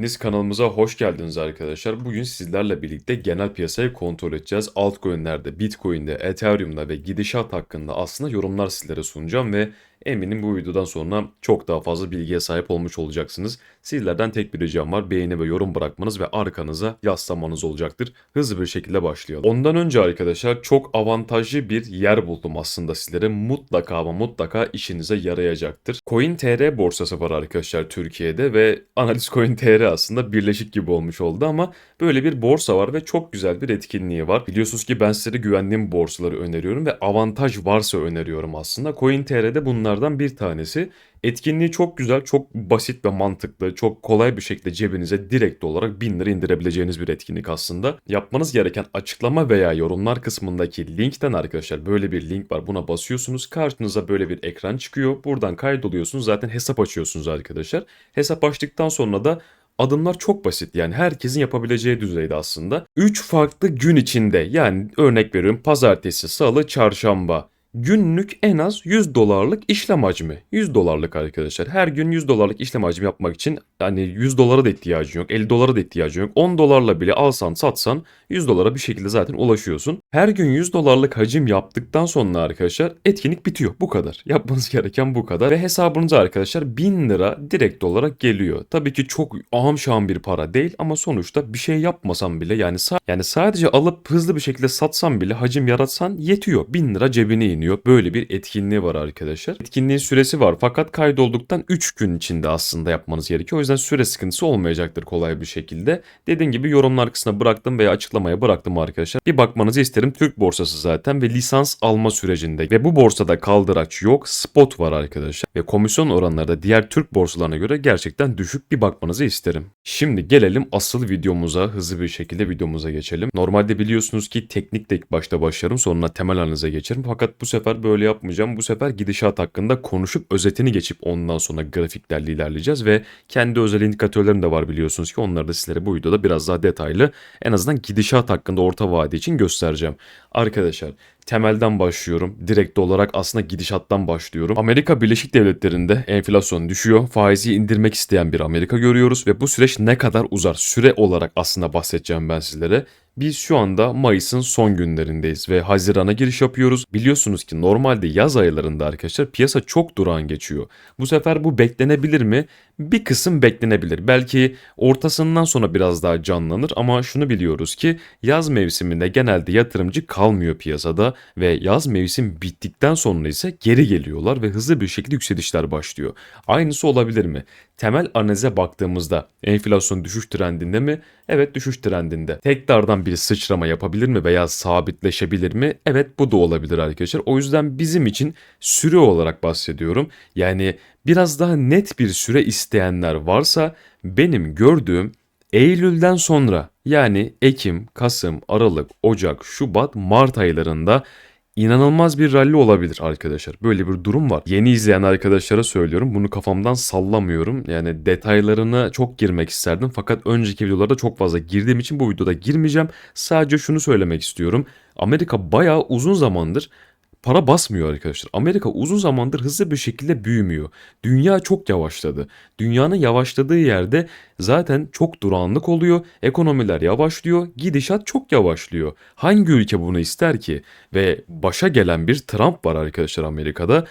Hepiniz kanalımıza hoş geldiniz arkadaşlar. Bugün sizlerle birlikte genel piyasayı kontrol edeceğiz. Altcoin'lerde, Bitcoin'de, Ethereum'da ve gidişat hakkında aslında yorumlar sizlere sunacağım ve eminim bu videodan sonra çok daha fazla bilgiye sahip olmuş olacaksınız. Sizlerden tek bir ricam var. Beğeni ve yorum bırakmanız ve arkanıza yaslamanız olacaktır. Hızlı bir şekilde başlayalım. Ondan önce arkadaşlar çok avantajlı bir yer buldum aslında sizlere. Mutlaka ama mutlaka işinize yarayacaktır. CoinTR borsası var arkadaşlar Türkiye'de ve Analiz CoinTR aslında birleşik gibi olmuş oldu ama böyle bir borsa var ve çok güzel bir etkinliği var. Biliyorsunuz ki ben size güvendiğim borsaları öneriyorum ve avantaj varsa öneriyorum aslında. CoinTR'de bunlardan bir tanesi. Etkinliği çok güzel, çok basit ve mantıklı, çok kolay bir şekilde cebinize direkt olarak 1000 lira indirebileceğiniz bir etkinlik aslında. Yapmanız gereken açıklama veya yorumlar kısmındaki linkten arkadaşlar böyle bir link var. Buna basıyorsunuz. Karşınıza böyle bir ekran çıkıyor. Buradan kaydoluyorsunuz. Zaten hesap açıyorsunuz arkadaşlar. Hesap açtıktan sonra da Adımlar çok basit yani herkesin yapabileceği düzeyde aslında. 3 farklı gün içinde yani örnek veriyorum pazartesi, salı, çarşamba günlük en az 100 dolarlık işlem hacmi. 100 dolarlık arkadaşlar. Her gün 100 dolarlık işlem hacmi yapmak için hani 100 dolara da ihtiyacın yok. 50 dolara da ihtiyacın yok. 10 dolarla bile alsan satsan 100 dolara bir şekilde zaten ulaşıyorsun. Her gün 100 dolarlık hacim yaptıktan sonra arkadaşlar etkinlik bitiyor. Bu kadar. Yapmanız gereken bu kadar. Ve hesabınıza arkadaşlar 1000 lira direkt olarak geliyor. Tabii ki çok aham şahım bir para değil ama sonuçta bir şey yapmasam bile yani yani sadece alıp hızlı bir şekilde satsan bile hacim yaratsan yetiyor. 1000 lira cebine iniyor iniyor. Böyle bir etkinliği var arkadaşlar. Etkinliğin süresi var fakat kaydolduktan 3 gün içinde aslında yapmanız gerekiyor. O yüzden süre sıkıntısı olmayacaktır kolay bir şekilde. Dediğim gibi yorumlar kısmına bıraktım veya açıklamaya bıraktım arkadaşlar. Bir bakmanızı isterim. Türk borsası zaten ve lisans alma sürecinde. Ve bu borsada kaldıraç yok. Spot var arkadaşlar. Ve komisyon oranları da diğer Türk borsalarına göre gerçekten düşük bir bakmanızı isterim. Şimdi gelelim asıl videomuza. Hızlı bir şekilde videomuza geçelim. Normalde biliyorsunuz ki teknik de başta başlarım sonra temel analize geçerim. Fakat bu sefer böyle yapmayacağım. Bu sefer gidişat hakkında konuşup özetini geçip ondan sonra grafiklerle ilerleyeceğiz ve kendi özel indikatörlerim de var biliyorsunuz ki onları da sizlere bu videoda biraz daha detaylı en azından gidişat hakkında orta vade için göstereceğim. Arkadaşlar temelden başlıyorum. Direkt olarak aslında gidişattan başlıyorum. Amerika Birleşik Devletleri'nde enflasyon düşüyor. Faizi indirmek isteyen bir Amerika görüyoruz ve bu süreç ne kadar uzar? Süre olarak aslında bahsedeceğim ben sizlere. Biz şu anda Mayıs'ın son günlerindeyiz ve Haziran'a giriş yapıyoruz. Biliyorsunuz ki normalde yaz aylarında arkadaşlar piyasa çok durağan geçiyor. Bu sefer bu beklenebilir mi? Bir kısım beklenebilir. Belki ortasından sonra biraz daha canlanır ama şunu biliyoruz ki yaz mevsiminde genelde yatırımcı kalmıyor piyasada ve yaz mevsim bittikten sonra ise geri geliyorlar ve hızlı bir şekilde yükselişler başlıyor. Aynısı olabilir mi? Temel analize baktığımızda enflasyon düşüş trendinde mi? Evet düşüş trendinde. Tekrardan bir sıçrama yapabilir mi veya sabitleşebilir mi? Evet bu da olabilir arkadaşlar. O yüzden bizim için süre olarak bahsediyorum. Yani biraz daha net bir süre isteyenler varsa benim gördüğüm Eylül'den sonra yani Ekim, Kasım, Aralık, Ocak, Şubat, Mart aylarında inanılmaz bir rally olabilir arkadaşlar. Böyle bir durum var. Yeni izleyen arkadaşlara söylüyorum. Bunu kafamdan sallamıyorum. Yani detaylarına çok girmek isterdim. Fakat önceki videolarda çok fazla girdiğim için bu videoda girmeyeceğim. Sadece şunu söylemek istiyorum. Amerika bayağı uzun zamandır para basmıyor arkadaşlar. Amerika uzun zamandır hızlı bir şekilde büyümüyor. Dünya çok yavaşladı. Dünyanın yavaşladığı yerde zaten çok durağanlık oluyor. Ekonomiler yavaşlıyor. Gidişat çok yavaşlıyor. Hangi ülke bunu ister ki? Ve başa gelen bir Trump var arkadaşlar Amerika'da.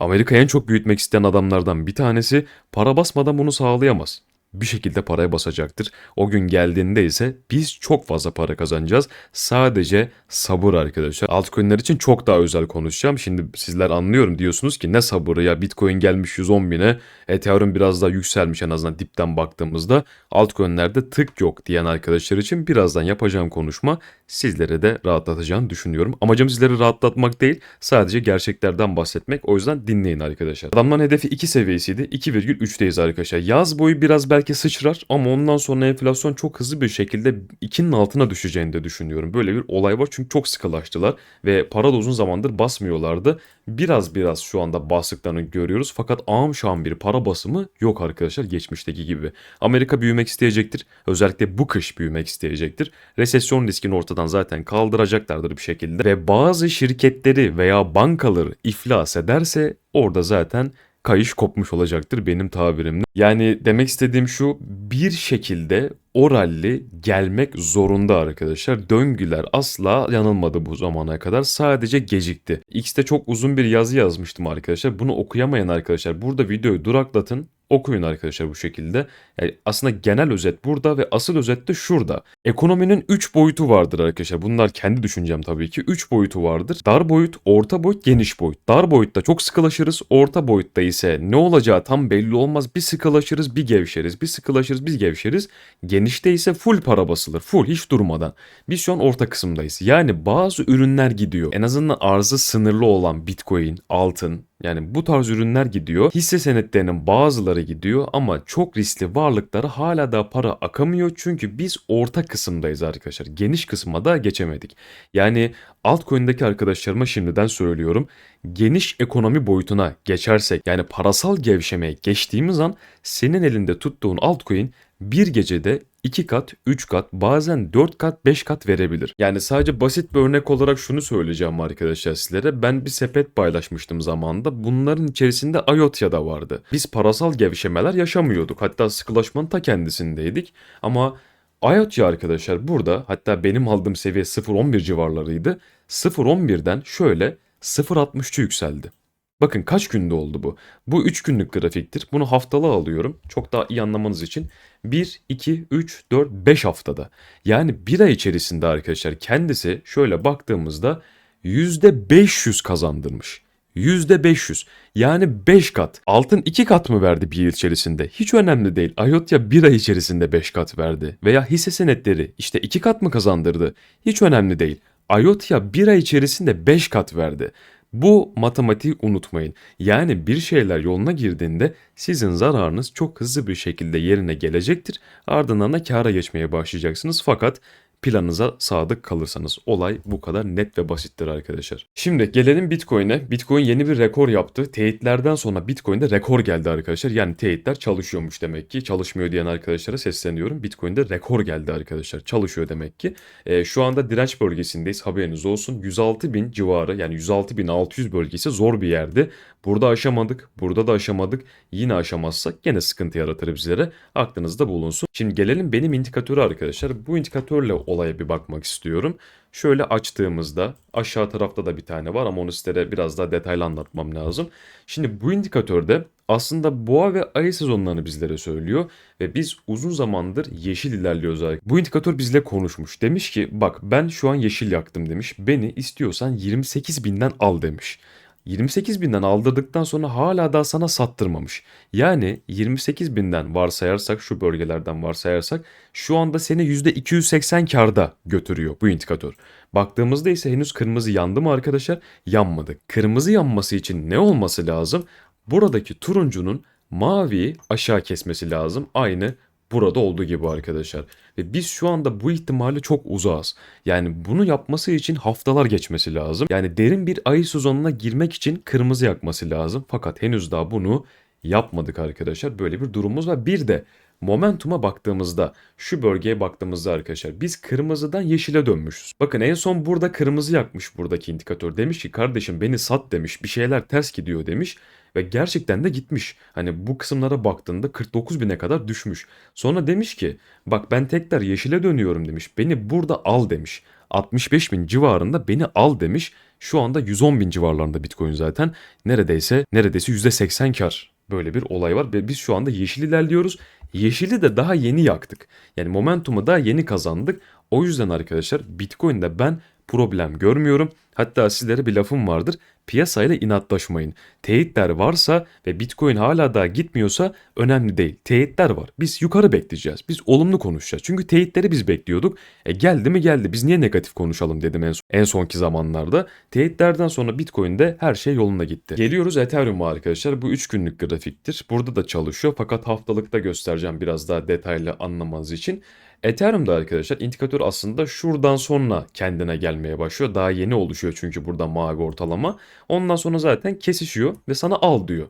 Amerika en çok büyütmek isteyen adamlardan bir tanesi para basmadan bunu sağlayamaz bir şekilde paraya basacaktır. O gün geldiğinde ise biz çok fazla para kazanacağız. Sadece sabır arkadaşlar. Altcoin'ler için çok daha özel konuşacağım. Şimdi sizler anlıyorum diyorsunuz ki ne sabırı ya Bitcoin gelmiş 110 bine. Ethereum biraz daha yükselmiş en azından dipten baktığımızda. Altcoin'lerde tık yok diyen arkadaşlar için birazdan yapacağım konuşma sizlere de rahatlatacağını düşünüyorum. Amacım sizleri rahatlatmak değil sadece gerçeklerden bahsetmek. O yüzden dinleyin arkadaşlar. Adamların hedefi 2 seviyesiydi. 2,3'teyiz arkadaşlar. Yaz boyu biraz belki belki sıçrar ama ondan sonra enflasyon çok hızlı bir şekilde 2'nin altına düşeceğini de düşünüyorum. Böyle bir olay var çünkü çok sıkılaştılar ve para da uzun zamandır basmıyorlardı. Biraz biraz şu anda bastıklarını görüyoruz fakat ağım şahım bir para basımı yok arkadaşlar geçmişteki gibi. Amerika büyümek isteyecektir. Özellikle bu kış büyümek isteyecektir. Resesyon riskini ortadan zaten kaldıracaklardır bir şekilde ve bazı şirketleri veya bankaları iflas ederse orada zaten kayış kopmuş olacaktır benim tabirimle. Yani demek istediğim şu bir şekilde o ralli gelmek zorunda arkadaşlar. Döngüler asla yanılmadı bu zamana kadar. Sadece gecikti. X'te çok uzun bir yazı yazmıştım arkadaşlar. Bunu okuyamayan arkadaşlar burada videoyu duraklatın. Okuyun arkadaşlar bu şekilde. Yani aslında genel özet burada ve asıl özet de şurada. Ekonominin 3 boyutu vardır arkadaşlar. Bunlar kendi düşüncem tabii ki. 3 boyutu vardır. Dar boyut, orta boyut, geniş boyut. Dar boyutta çok sıkılaşırız. Orta boyutta ise ne olacağı tam belli olmaz. Bir sıkılaşırız, bir gevşeriz. Bir sıkılaşırız, bir gevşeriz. Genişte ise full para basılır. Full hiç durmadan. Biz şu an orta kısımdayız. Yani bazı ürünler gidiyor. En azından arzı sınırlı olan Bitcoin, altın, yani bu tarz ürünler gidiyor. Hisse senetlerinin bazıları gidiyor ama çok riskli varlıklara hala da para akamıyor. Çünkü biz orta kısımdayız arkadaşlar. Geniş kısma da geçemedik. Yani altcoin'deki arkadaşlarıma şimdiden söylüyorum. Geniş ekonomi boyutuna geçersek yani parasal gevşemeye geçtiğimiz an senin elinde tuttuğun altcoin bir gecede 2 kat, 3 kat, bazen 4 kat, 5 kat verebilir. Yani sadece basit bir örnek olarak şunu söyleyeceğim arkadaşlar sizlere. Ben bir sepet paylaşmıştım zamanında. Bunların içerisinde IOTA da vardı. Biz parasal gevşemeler yaşamıyorduk. Hatta sıkılaşmanın ta kendisindeydik. Ama IOTA arkadaşlar burada hatta benim aldığım seviye 0.11 civarlarıydı. 0.11'den şöyle 0.63'ü yükseldi. Bakın kaç günde oldu bu? Bu 3 günlük grafiktir. Bunu haftalığa alıyorum. Çok daha iyi anlamanız için. 1, 2, 3, 4, 5 haftada. Yani bir ay içerisinde arkadaşlar kendisi şöyle baktığımızda %500 kazandırmış. %500 yani 5 kat. Altın 2 kat mı verdi bir yıl içerisinde? Hiç önemli değil. Ayotya bir ay içerisinde 5 kat verdi. Veya hisse senetleri işte 2 kat mı kazandırdı? Hiç önemli değil. Ayotya bir ay içerisinde 5 kat verdi. Bu matematiği unutmayın. Yani bir şeyler yoluna girdiğinde sizin zararınız çok hızlı bir şekilde yerine gelecektir. Ardından da kâra geçmeye başlayacaksınız. Fakat planınıza sadık kalırsanız olay bu kadar net ve basittir arkadaşlar. Şimdi gelelim Bitcoin'e. Bitcoin yeni bir rekor yaptı. Teyitlerden sonra Bitcoin'de rekor geldi arkadaşlar. Yani teyitler çalışıyormuş demek ki. Çalışmıyor diyen arkadaşlara sesleniyorum. Bitcoin'de rekor geldi arkadaşlar. Çalışıyor demek ki. E, şu anda direnç bölgesindeyiz. Haberiniz olsun. 106 bin civarı yani 106.600 bölgesi zor bir yerdi. Burada aşamadık. Burada da aşamadık. Yine aşamazsak gene sıkıntı yaratır bizlere. Aklınızda bulunsun. Şimdi gelelim benim indikatörü arkadaşlar. Bu indikatörle olaya bir bakmak istiyorum. Şöyle açtığımızda aşağı tarafta da bir tane var ama onu sizlere biraz daha detaylı anlatmam lazım. Şimdi bu indikatörde aslında boğa ve ayı sezonlarını bizlere söylüyor ve biz uzun zamandır yeşil ilerliyoruz. Bu indikatör bizle konuşmuş. Demiş ki bak ben şu an yeşil yaktım demiş. Beni istiyorsan 28 binden al demiş. 28 binden aldırdıktan sonra hala daha sana sattırmamış. Yani 28 binden varsayarsak şu bölgelerden varsayarsak şu anda seni %280 karda götürüyor bu indikatör. Baktığımızda ise henüz kırmızı yandı mı arkadaşlar? Yanmadı. Kırmızı yanması için ne olması lazım? Buradaki turuncunun maviyi aşağı kesmesi lazım. Aynı burada olduğu gibi arkadaşlar. Ve biz şu anda bu ihtimali çok uzağız. Yani bunu yapması için haftalar geçmesi lazım. Yani derin bir ay sezonuna girmek için kırmızı yakması lazım. Fakat henüz daha bunu yapmadık arkadaşlar. Böyle bir durumumuz var. Bir de Momentum'a baktığımızda şu bölgeye baktığımızda arkadaşlar biz kırmızıdan yeşile dönmüşüz. Bakın en son burada kırmızı yakmış buradaki indikatör. Demiş ki kardeşim beni sat demiş bir şeyler ters gidiyor demiş. Ve gerçekten de gitmiş. Hani bu kısımlara baktığında 49 bine kadar düşmüş. Sonra demiş ki bak ben tekrar yeşile dönüyorum demiş. Beni burada al demiş. 65 bin civarında beni al demiş. Şu anda 110 bin civarlarında Bitcoin zaten. Neredeyse neredeyse %80 kar. Böyle bir olay var ve biz şu anda yeşil ilerliyoruz. Yeşili de daha yeni yaktık. Yani momentumu da yeni kazandık. O yüzden arkadaşlar Bitcoin'de ben problem görmüyorum. Hatta sizlere bir lafım vardır. Piyasayla inatlaşmayın. Teyitler varsa ve Bitcoin hala daha gitmiyorsa önemli değil. Teyitler var. Biz yukarı bekleyeceğiz. Biz olumlu konuşacağız. Çünkü teyitleri biz bekliyorduk. E geldi mi geldi. Biz niye negatif konuşalım dedim en, son, en sonki zamanlarda. Teyitlerden sonra Bitcoin'de her şey yolunda gitti. Geliyoruz Ethereum'a arkadaşlar. Bu 3 günlük grafiktir. Burada da çalışıyor fakat haftalıkta göstereceğim biraz daha detaylı anlamanız için. Ethereum'da arkadaşlar indikatör aslında şuradan sonra kendine gelmeye başlıyor. Daha yeni oluşuyor çünkü burada mavi ortalama. Ondan sonra zaten kesişiyor ve sana al diyor.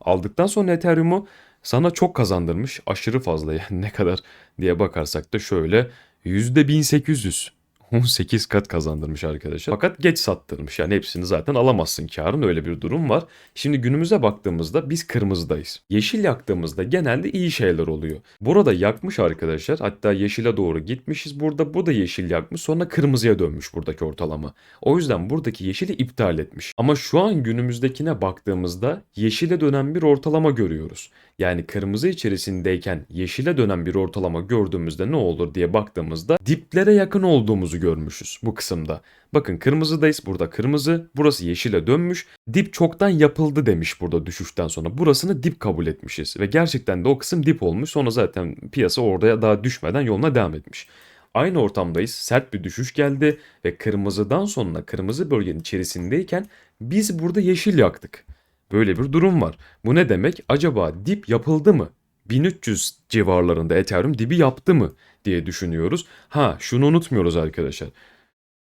Aldıktan sonra Ethereum'u sana çok kazandırmış. Aşırı fazla yani ne kadar diye bakarsak da şöyle %1800. 18 kat kazandırmış arkadaşlar. Fakat geç sattırmış. Yani hepsini zaten alamazsın karın öyle bir durum var. Şimdi günümüze baktığımızda biz kırmızıdayız. Yeşil yaktığımızda genelde iyi şeyler oluyor. Burada yakmış arkadaşlar. Hatta yeşile doğru gitmişiz. Burada bu da yeşil yakmış. Sonra kırmızıya dönmüş buradaki ortalama. O yüzden buradaki yeşili iptal etmiş. Ama şu an günümüzdekine baktığımızda yeşile dönen bir ortalama görüyoruz. Yani kırmızı içerisindeyken yeşile dönen bir ortalama gördüğümüzde ne olur diye baktığımızda diplere yakın olduğumuzu görmüşüz bu kısımda. Bakın kırmızıdayız burada kırmızı burası yeşile dönmüş dip çoktan yapıldı demiş burada düşüşten sonra burasını dip kabul etmişiz ve gerçekten de o kısım dip olmuş sonra zaten piyasa orada daha düşmeden yoluna devam etmiş. Aynı ortamdayız sert bir düşüş geldi ve kırmızıdan sonra kırmızı bölgenin içerisindeyken biz burada yeşil yaktık. Böyle bir durum var. Bu ne demek? Acaba dip yapıldı mı? 1300 civarlarında Ethereum dibi yaptı mı diye düşünüyoruz. Ha şunu unutmuyoruz arkadaşlar.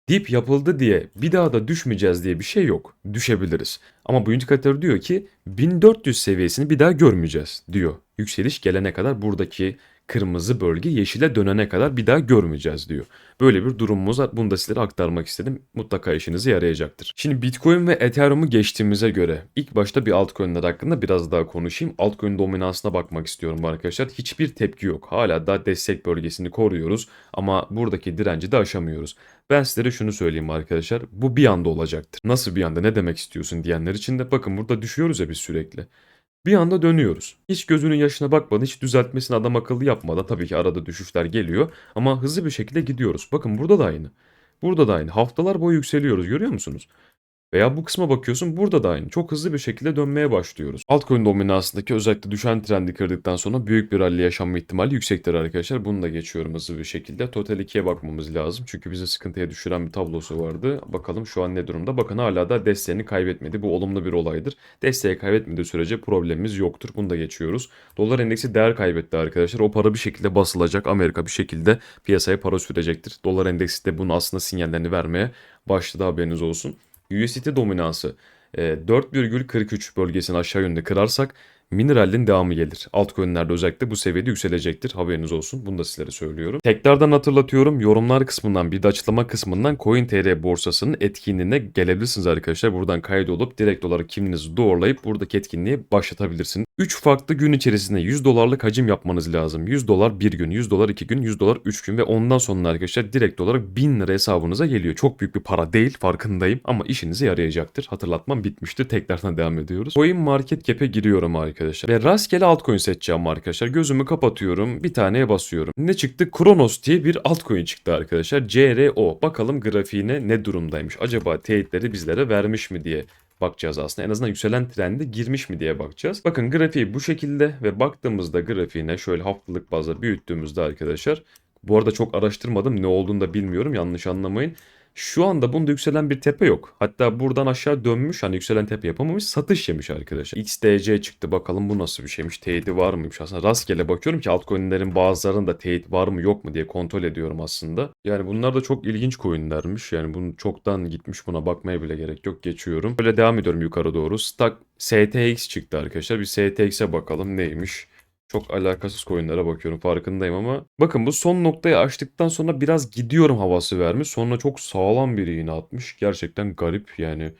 Dip yapıldı diye bir daha da düşmeyeceğiz diye bir şey yok. Düşebiliriz. Ama bu indikatör diyor ki 1400 seviyesini bir daha görmeyeceğiz diyor. Yükseliş gelene kadar buradaki kırmızı bölge yeşile dönene kadar bir daha görmeyeceğiz diyor. Böyle bir durumumuz var. Bunu da sizlere aktarmak istedim. Mutlaka işinize yarayacaktır. Şimdi Bitcoin ve Ethereum'u geçtiğimize göre ilk başta bir altcoin'ler hakkında biraz daha konuşayım. Altcoin dominansına bakmak istiyorum arkadaşlar. Hiçbir tepki yok. Hala da destek bölgesini koruyoruz ama buradaki direnci de aşamıyoruz. Ben sizlere şunu söyleyeyim arkadaşlar. Bu bir anda olacaktır. Nasıl bir anda ne demek istiyorsun diyenler için de bakın burada düşüyoruz ya biz sürekli. Bir anda dönüyoruz. Hiç gözünün yaşına bakmadan, hiç düzeltmesini adam akıllı yapmadan tabii ki arada düşüşler geliyor ama hızlı bir şekilde gidiyoruz. Bakın burada da aynı. Burada da aynı. Haftalar boyu yükseliyoruz görüyor musunuz? Veya bu kısma bakıyorsun burada da aynı. Çok hızlı bir şekilde dönmeye başlıyoruz. Altcoin dominansındaki özellikle düşen trendi kırdıktan sonra büyük bir rally yaşanma ihtimali yüksektir arkadaşlar. Bunu da geçiyorum hızlı bir şekilde. Total 2'ye bakmamız lazım. Çünkü bizi sıkıntıya düşüren bir tablosu vardı. Bakalım şu an ne durumda. Bakın hala da desteğini kaybetmedi. Bu olumlu bir olaydır. Desteği kaybetmediği sürece problemimiz yoktur. Bunu da geçiyoruz. Dolar endeksi değer kaybetti arkadaşlar. O para bir şekilde basılacak. Amerika bir şekilde piyasaya para sürecektir. Dolar endeksi de bunun aslında sinyallerini vermeye başladı haberiniz olsun. USDT dominansı e, 4,43 bölgesini aşağı yönde kırarsak mineralin devamı gelir. Altcoin'lerde özellikle bu seviyede yükselecektir. Haberiniz olsun. Bunu da sizlere söylüyorum. Tekrardan hatırlatıyorum. Yorumlar kısmından bir de açıklama kısmından CoinTR borsasının etkinliğine gelebilirsiniz arkadaşlar. Buradan kaydolup direkt olarak kimliğinizi doğrulayıp buradaki etkinliği başlatabilirsiniz. 3 farklı gün içerisinde 100 dolarlık hacim yapmanız lazım. 100 dolar bir gün, 100 dolar 2 gün, 100 dolar 3 gün ve ondan sonra arkadaşlar direkt olarak 1000 lira hesabınıza geliyor. Çok büyük bir para değil farkındayım ama işinize yarayacaktır. Hatırlatmam bitmişti. Tekrardan devam ediyoruz. Coin Market Cap'e giriyorum arkadaşlar. Ve rastgele altcoin seçeceğim arkadaşlar. Gözümü kapatıyorum. Bir taneye basıyorum. Ne çıktı? Kronos diye bir altcoin çıktı arkadaşlar. CRO. Bakalım grafiğine ne durumdaymış. Acaba teyitleri bizlere vermiş mi diye bakacağız aslında. En azından yükselen trende girmiş mi diye bakacağız. Bakın grafiği bu şekilde ve baktığımızda grafiğine şöyle haftalık bazda büyüttüğümüzde arkadaşlar. Bu arada çok araştırmadım ne olduğunu da bilmiyorum yanlış anlamayın. Şu anda bunda yükselen bir tepe yok. Hatta buradan aşağı dönmüş hani yükselen tepe yapamamış satış yemiş arkadaşlar. XDC çıktı bakalım bu nasıl bir şeymiş teyidi var mıymış aslında rastgele bakıyorum ki altcoin'lerin bazılarında teyit var mı yok mu diye kontrol ediyorum aslında. Yani bunlar da çok ilginç coin'lermiş yani bunu çoktan gitmiş buna bakmaya bile gerek yok geçiyorum. Böyle devam ediyorum yukarı doğru. Stack STX çıktı arkadaşlar bir STX'e bakalım neymiş. Çok alakasız coinlere bakıyorum farkındayım ama bakın bu son noktayı açtıktan sonra biraz gidiyorum havası vermiş. Sonra çok sağlam bir iğne atmış. Gerçekten garip yani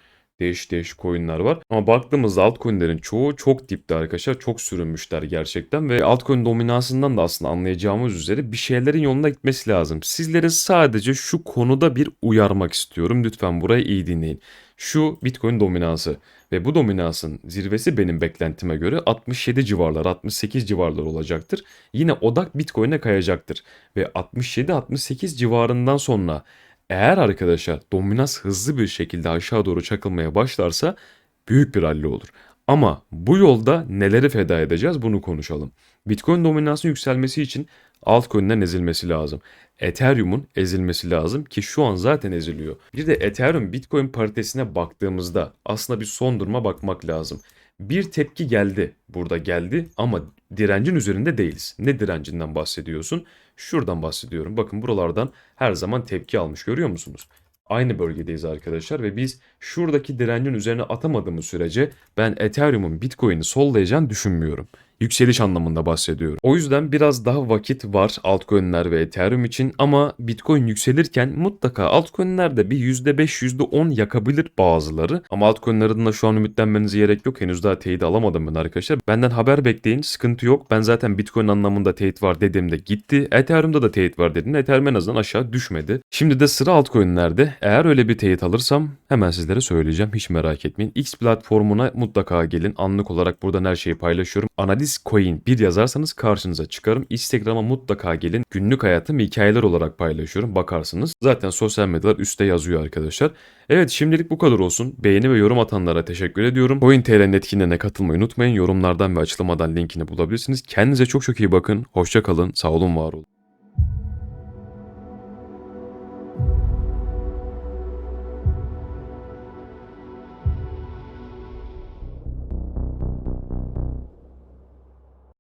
değişik değişik coinler var. Ama baktığımızda altcoin'lerin çoğu çok dipte arkadaşlar. Çok sürünmüşler gerçekten ve altcoin dominansından da aslında anlayacağımız üzere bir şeylerin yoluna gitmesi lazım. Sizleri sadece şu konuda bir uyarmak istiyorum. Lütfen burayı iyi dinleyin. Şu Bitcoin dominansı ve bu dominansın zirvesi benim beklentime göre 67 civarlar, 68 civarlar olacaktır. Yine odak Bitcoin'e kayacaktır ve 67-68 civarından sonra eğer arkadaşlar dominans hızlı bir şekilde aşağı doğru çakılmaya başlarsa büyük bir rally olur. Ama bu yolda neleri feda edeceğiz bunu konuşalım. Bitcoin dominansının yükselmesi için altcoin'lerin ezilmesi lazım. Ethereum'un ezilmesi lazım ki şu an zaten eziliyor. Bir de Ethereum Bitcoin paritesine baktığımızda aslında bir son duruma bakmak lazım. Bir tepki geldi. Burada geldi ama direncin üzerinde değiliz. Ne direncinden bahsediyorsun? Şuradan bahsediyorum. Bakın buralardan her zaman tepki almış görüyor musunuz? Aynı bölgedeyiz arkadaşlar ve biz şuradaki direncin üzerine atamadığımız sürece ben Ethereum'un Bitcoin'i sollayacağını düşünmüyorum. Yükseliş anlamında bahsediyorum. O yüzden biraz daha vakit var altcoin'ler ve Ethereum için ama Bitcoin yükselirken mutlaka altcoin'lerde bir %5 %10 yakabilir bazıları. Ama altcoin'lerden de şu an ümitlenmenize gerek yok. Henüz daha teyit alamadım ben arkadaşlar. Benden haber bekleyin. Sıkıntı yok. Ben zaten Bitcoin anlamında teyit var dediğimde gitti. Ethereum'da da teyit var dediğimde Ethereum en azından aşağı düşmedi. Şimdi de sıra altcoin'lerde. Eğer öyle bir teyit alırsam hemen sizlere söyleyeceğim. Hiç merak etmeyin. X platformuna mutlaka gelin. Anlık olarak buradan her şeyi paylaşıyorum. Analiz coin bir yazarsanız karşınıza çıkarım. Instagram'a mutlaka gelin. Günlük hayatım hikayeler olarak paylaşıyorum. Bakarsınız. Zaten sosyal medyalar üstte yazıyor arkadaşlar. Evet şimdilik bu kadar olsun. Beğeni ve yorum atanlara teşekkür ediyorum. CoinTR'nin etkinliğine katılmayı unutmayın. Yorumlardan ve açıklamadan linkini bulabilirsiniz. Kendinize çok çok iyi bakın. Hoşça kalın. Sağ olun, var olun.